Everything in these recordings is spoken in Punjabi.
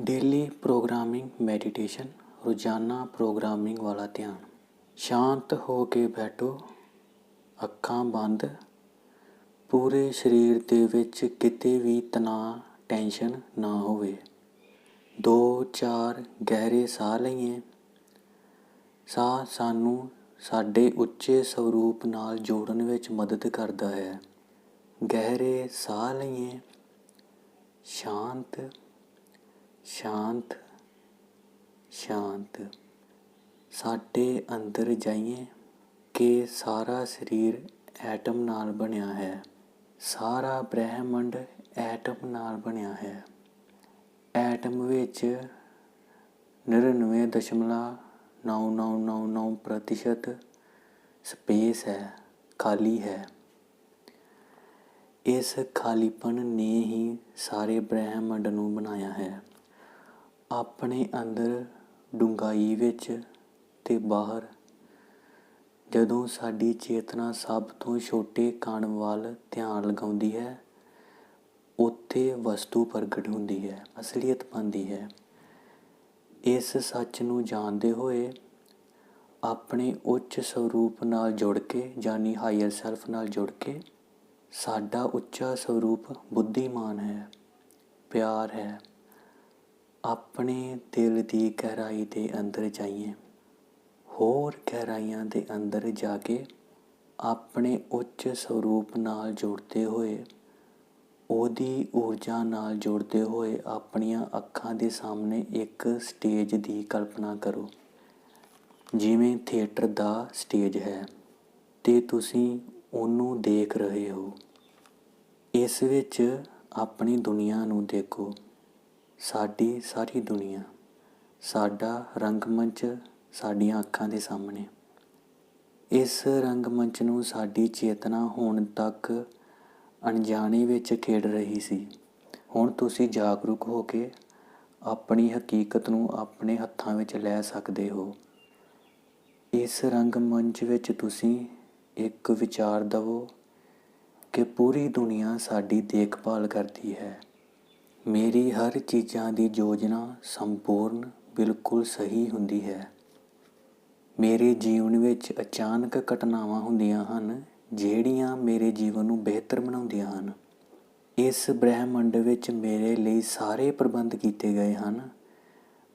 ਡੇਲੀ ਪ੍ਰੋਗਰਾਮਿੰਗ ਮੈਡੀਟੇਸ਼ਨ, ਰੋਜ਼ਾਨਾ ਪ੍ਰੋਗਰਾਮਿੰਗ ਵਾਲਾ ਧਿਆਨ। ਸ਼ਾਂਤ ਹੋ ਕੇ ਬੈਠੋ, ਅੱਖਾਂ ਬੰਦ। ਪੂਰੇ ਸਰੀਰ ਦੇ ਵਿੱਚ ਕਿਤੇ ਵੀ ਤਣਾਅ, ਟੈਨਸ਼ਨ ਨਾ ਹੋਵੇ। ਦੋ ਚਾਰ ਗਹਿਰੇ ਸਾਹ ਲਈਏ। ਸਾਹ ਸਾਨੂੰ ਸਾਡੇ ਉੱਚੇ ਸਰੂਪ ਨਾਲ ਜੋੜਨ ਵਿੱਚ ਮਦਦ ਕਰਦਾ ਹੈ। ਗਹਿਰੇ ਸਾਹ ਲਈਏ। ਸ਼ਾਂਤ ਸ਼ਾਂਤ ਸ਼ਾਂਤ। ਸਾਡੇ ਅੰਦਰ ਜਾਈਏ ਕਿ ਸਾਰਾ ਸਰੀਰ ਐਟਮ ਨਾਲ ਬਣਿਆ ਹੈ। ਸਾਰਾ ਬ੍ਰਹਿਮੰਡ ਐਟਮ ਨਾਲ ਬਣਿਆ ਹੈ। ਐਟਮ ਵਿੱਚ 99.9999 ਪ੍ਰਤੀਸ਼ਤ ਸਪੇਸ ਹੈ, ਖਾਲੀ ਹੈ। ਇਸ ਖਾਲੀਪਨ ਨੇ ਹੀ ਸਾਰੇ ਬ੍ਰਹਿਮੰਡ ਨੂੰ ਬਣਾਇਆ ਹੈ। ਆਪਣੇ ਅੰਦਰ ਡੂੰਘਾਈ ਵਿੱਚ ਅਤੇ ਬਾਹਰ। ਜਦੋਂ ਸਾਡੀ ਚੇਤਨਾ ਸਭ ਤੋਂ ਛੋਟੇ ਕਣ ਵੱਲ ਧਿਆਨ ਲਗਾਉਂਦੀ ਹੈ, ਉੱਥੇ ਵਸਤੂ ਪ੍ਰਗਟ ਹੁੰਦੀ ਹੈ, ਅਸਲੀਅਤ ਬਣਦੀ ਹੈ। ਇਸ ਸੱਚ ਨੂੰ ਜਾਣਦੇ ਹੋਏ ਆਪਣੇ ਉੱਚ ਸਰੂਪ ਨਾਲ ਜੁੜ ਕੇ ਜਾਨੀ ਹਾਇਰ ਸੈਲਫ ਨਾਲ ਜੁੜ ਕੇ ਸਾਡਾ ਉੱਚਾ ਸਰੂਪ ਬੁੱਧੀਮਾਨ ਹੈ, ਪਿਆਰ ਹੈ। ਆਪਣੇ ਦਿਲ ਦੀ ਗਹਿਰਾਈ ਦੇ ਅੰਦਰ ਜਾਈਏ। ਹੋਰ ਗਹਿਰਾਈਆਂ ਦੇ ਅੰਦਰ ਜਾ ਕੇ ਆਪਣੇ ਉੱਚ ਸਰੂਪ ਨਾਲ ਜੁੜਦੇ ਹੋਏ, ਉਹਦੀ ਊਰਜਾ ਨਾਲ ਜੁੜਦੇ ਹੋਏ ਆਪਣੀਆਂ ਅੱਖਾਂ ਦੇ ਸਾਹਮਣੇ ਇੱਕ ਸਟੇਜ ਦੀ ਕਲਪਨਾ ਕਰੋ। ਜਿਵੇਂ ਥੀਏਟਰ ਦਾ ਸਟੇਜ ਹੈ ਤੇ ਤੁਸੀਂ ਉਹਨੂੰ ਦੇਖ ਰਹੇ ਹੋ। ਇਸ ਵਿੱਚ ਆਪਣੀ ਦੁਨੀਆ ਨੂੰ ਦੇਖੋ। ਸਾਡੀ ਸਾਰੀ ਦੁਨੀਆ, ਸਾਡਾ ਰੰਗਮੰਚ ਸਾਡੀਆਂ ਅੱਖਾਂ ਦੇ ਸਾਹਮਣੇ। ਇਸ ਰੰਗਮੰਚ ਨੂੰ ਸਾਡੀ ਚੇਤਨਾ ਹੁਣ ਤੱਕ ਅਣਜਾਣੇ ਵਿੱਚ ਖੇਡ ਰਹੀ ਸੀ। ਹੁਣ ਤੁਸੀਂ ਜਾਗਰੂਕ ਹੋ ਕੇ ਆਪਣੀ ਹਕੀਕਤ ਨੂੰ ਆਪਣੇ ਹੱਥਾਂ ਵਿੱਚ ਲੈ ਸਕਦੇ ਹੋ। ਇਸ ਰੰਗਮੰਚ ਵਿੱਚ ਤੁਸੀਂ ਇੱਕ ਵਿਚਾਰ ਦਵੋ ਕਿ ਪੂਰੀ ਦੁਨੀਆ ਸਾਡੀ ਦੇਖਭਾਲ ਕਰਦੀ ਹੈ। ਮੇਰੀ ਹਰ ਚੀਜ਼ਾਂ ਦੀ ਯੋਜਨਾ ਸੰਪੂਰਨ, ਬਿਲਕੁਲ ਸਹੀ ਹੁੰਦੀ ਹੈ। ਮੇਰੇ ਜੀਵਨ ਵਿੱਚ ਅਚਾਨਕ ਘਟਨਾਵਾਂ ਹੁੰਦੀਆਂ ਹਨ, ਜਿਹੜੀਆਂ ਮੇਰੇ ਜੀਵਨ ਨੂੰ ਬਿਹਤਰ ਬਣਾਉਂਦੀਆਂ ਹਨ। ਇਸ ਬ੍ਰਹਿਮੰਡ ਵਿੱਚ ਮੇਰੇ ਲਈ ਸਾਰੇ ਪ੍ਰਬੰਧ ਕੀਤੇ ਗਏ ਹਨ।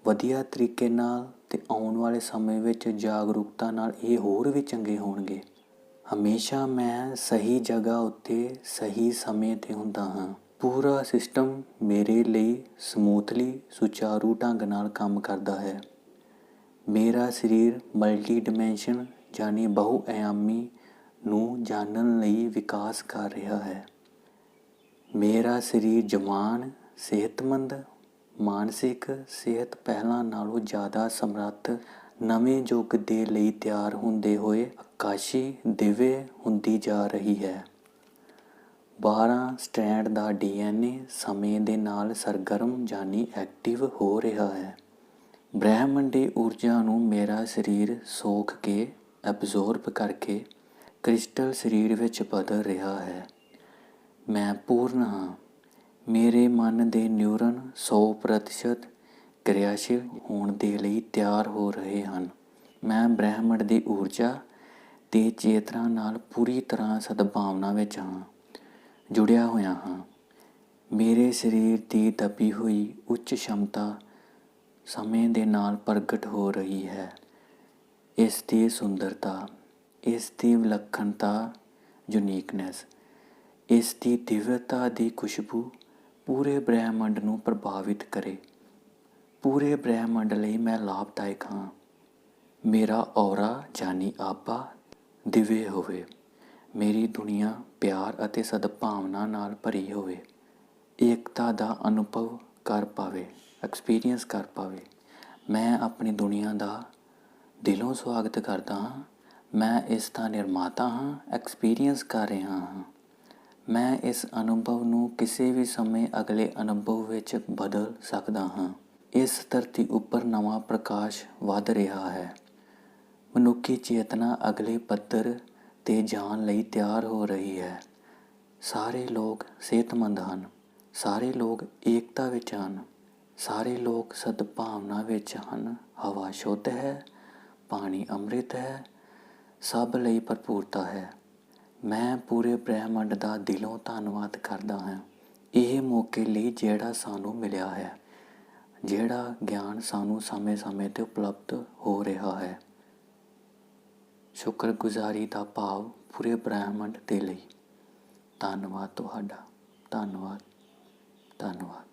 ਵਧੀਆ ਤਰੀਕੇ ਨਾਲ ਤੇ ਆਉਣ ਵਾਲੇ ਸਮੇਂ ਵਿੱਚ ਜਾਗਰੂਕਤਾ ਨਾਲ ਇਹ ਹੋਰ ਵੀ ਚੰਗੇ ਹੋਣਗੇ। ਹਮੇਸ਼ਾ ਮੈਂ ਸਹੀ ਜਗ੍ਹਾ ਉੱਤੇ, ਸਹੀ ਸਮੇਂ ਤੇ ਹੁੰਦਾ ਹਾਂ। ਪੂਰਾ ਸਿਸਟਮ ਮੇਰੇ ਲਈ ਸਮੂਥਲੀ ਸੁਚਾਰੂ ਢੰਗ ਨਾਲ ਕੰਮ ਕਰਦਾ ਹੈ। ਮੇਰਾ ਸਰੀਰ ਮਲਟੀ ਡਿਮੈਂਸ਼ਨ ਯਾਨੀ ਬਹੁ ਨੂੰ ਜਾਣਨ ਲਈ ਵਿਕਾਸ ਕਰ ਰਿਹਾ ਹੈ। ਮੇਰਾ ਸਰੀਰ ਜਵਾਨ, ਸਿਹਤਮੰਦ, ਮਾਨਸਿਕ ਸਿਹਤ ਪਹਿਲਾਂ ਨਾਲੋਂ ਜ਼ਿਆਦਾ ਸਮਰੱਥ, ਨਵੇਂ ਯੁੱਗ ਦੇ ਲਈ ਤਿਆਰ ਹੁੰਦੇ ਹੋਏ ਆਕਾਸ਼ੀ ਦਿਵੇ ਹੁੰਦੀ ਜਾ ਰਹੀ ਹੈ। 12 ਸਟ੍ਰੈਂਡ ਦਾ ਡੀਐਨਏ ਸਮੇਂ ਦੇ ਨਾਲ ਸਰਗਰਮ ਜਾਨੀ ਐਕਟਿਵ ਹੋ ਰਿਹਾ ਹੈ। ਬ੍ਰਹਿਮੰਡੀ ਊਰਜਾ ਨੂੰ ਮੇਰਾ ਸਰੀਰ ਸੋਖ ਕੇ ਐਬਜ਼ੋਰਬ ਕਰਕੇ ਕ੍ਰਿਸਟਲ ਸਰੀਰ ਵਿੱਚ ਬਦਲ ਰਿਹਾ ਹੈ। ਮੈਂ ਪੂਰਨ ਹਾਂ। ਮੇਰੇ ਮਨ ਦੇ ਨਿਊਰਨ 100% ਕਿਰਿਆਸ਼ੀਲ ਹੋਣ ਦੇ ਲਈ ਤਿਆਰ ਹੋ ਰਹੇ ਹਨ। ਮੈਂ ਬ੍ਰਹਿਮੰਡ ਦੀ ਊਰਜਾ ਤੇ ਚੇਤਨਾ ਨਾਲ ਪੂਰੀ ਤਰ੍ਹਾਂ ਸਦਭਾਵਨਾ ਵਿੱਚ ਹਾਂ। ਜੁੜਿਆ ਹੋਇਆ ਹਾਂ। ਮੇਰੇ ਸਰੀਰ ਦੀ ਦਬੀ ਹੋਈ ਉੱਚ ਸ਼ਮਤਾ ਸਮੇਂ ਦੇ ਨਾਲ ਪ੍ਰਗਟ ਹੋ ਰਹੀ ਹੈ। ਇਸ ਦੀ ਸੁੰਦਰਤਾ, ਇਸ ਦੀ ਵਿਲੱਖਣਤਾ ਯੂਨੀਕਨੈਸ ਇਸ ਦੀ ਦਿਵਯਤਾ ਦੀ ਖੁਸ਼ਬੂ ਪੂਰੇ ਬ੍ਰਹਿਮੰਡ ਨੂੰ ਪ੍ਰਭਾਵਿਤ ਕਰੇ। ਪੂਰੇ ਬ੍ਰਹਿਮੰਡ ਲਈ ਮੈਂ ਲਾਭਦਾਇਕ ਹਾਂ। ਮੇਰਾ ਔਰਾ, ਜਾਨੀ ਆਪਾ ਦਿਵੇ ਹੋਵੇ। ਮੇਰੀ ਦੁਨੀਆ ਪਿਆਰ ਅਤੇ ਸਦਭਾਵਨਾ ਨਾਲ ਭਰੀ ਹੋਵੇ। ਏਕਤਾ ਦਾ ਅਨੁਭਵ ਕਰ ਪਾਵੇ ਐਕਸਪੀਰੀਅੰਸ ਕਰ ਪਾਵੇ। ਮੈਂ ਆਪਣੀ ਦੁਨੀਆ ਦਾ ਦਿਲੋਂ ਸਵਾਗਤ ਕਰਦਾ ਹਾਂ। ਮੈਂ ਇਸ ਦਾ ਨਿਰਮਾਤਾ ਹਾਂ ਐਕਸਪੀਰੀਅੰਸ ਕਰ ਰਿਹਾ ਹਾਂ। ਮੈਂ ਇਸ ਅਨੁਭਵ ਨੂੰ ਕਿਸੇ ਵੀ ਸਮੇਂ ਅਗਲੇ ਅਨੁਭਵ ਵਿੱਚ ਬਦਲ ਸਕਦਾ ਹਾਂ। ਇਸ ਧਰਤੀ ਉੱਪਰ ਨਵਾਂ ਪ੍ਰਕਾਸ਼ ਵੱਧ ਰਿਹਾ ਹੈ। ਮਨੁੱਖੀ ਚੇਤਨਾ ਅਗਲੇ ਪੱਧਰ ਤੇ ਜਾਣ ਲਈ ਤਿਆਰ ਹੋ ਰਹੀ ਹੈ। ਸਾਰੇ ਲੋਕ ਸਿਹਤਮੰਦ ਹਨ। ਸਾਰੇ ਲੋਕ ਏਕਤਾ ਵਿੱਚ ਹਨ। ਸਾਰੇ ਲੋਕ ਸਦਭਾਵਨਾ ਵਿੱਚ ਹਨ। ਹਵਾ ਸ਼ੁੱਧ ਹੈ। ਪਾਣੀ ਅੰਮ੍ਰਿਤ ਹੈ। ਸਭ ਲਈ ਭਰਪੂਰਤਾ ਹੈ। ਮੈਂ ਪੂਰੇ ਬ੍ਰਹਿਮੰਡ ਦਾ ਦਿਲੋਂ ਧੰਨਵਾਦ ਕਰਦਾ ਹਾਂ। ਇਹ ਮੌਕੇ ਲਈ ਜਿਹੜਾ ਸਾਨੂੰ ਮਿਲਿਆ ਹੈ, ਜਿਹੜਾ ਗਿਆਨ ਸਾਨੂੰ ਸਮੇਂ-ਸਮੇਂ ਤੇ ਉਪਲਬਧ ਹੋ ਰਿਹਾ ਹੈ। ਸ਼ੁਕਰਗੁਜ਼ਾਰੀ ਦਾ ਭਾਵ ਪੂਰੇ ਬ੍ਰਹਿਮੰਡ ਦੇ ਲਈ। ਧੰਨਵਾਦ ਤੁਹਾਡਾ। ਧੰਨਵਾਦ। ਧੰਨਵਾਦ।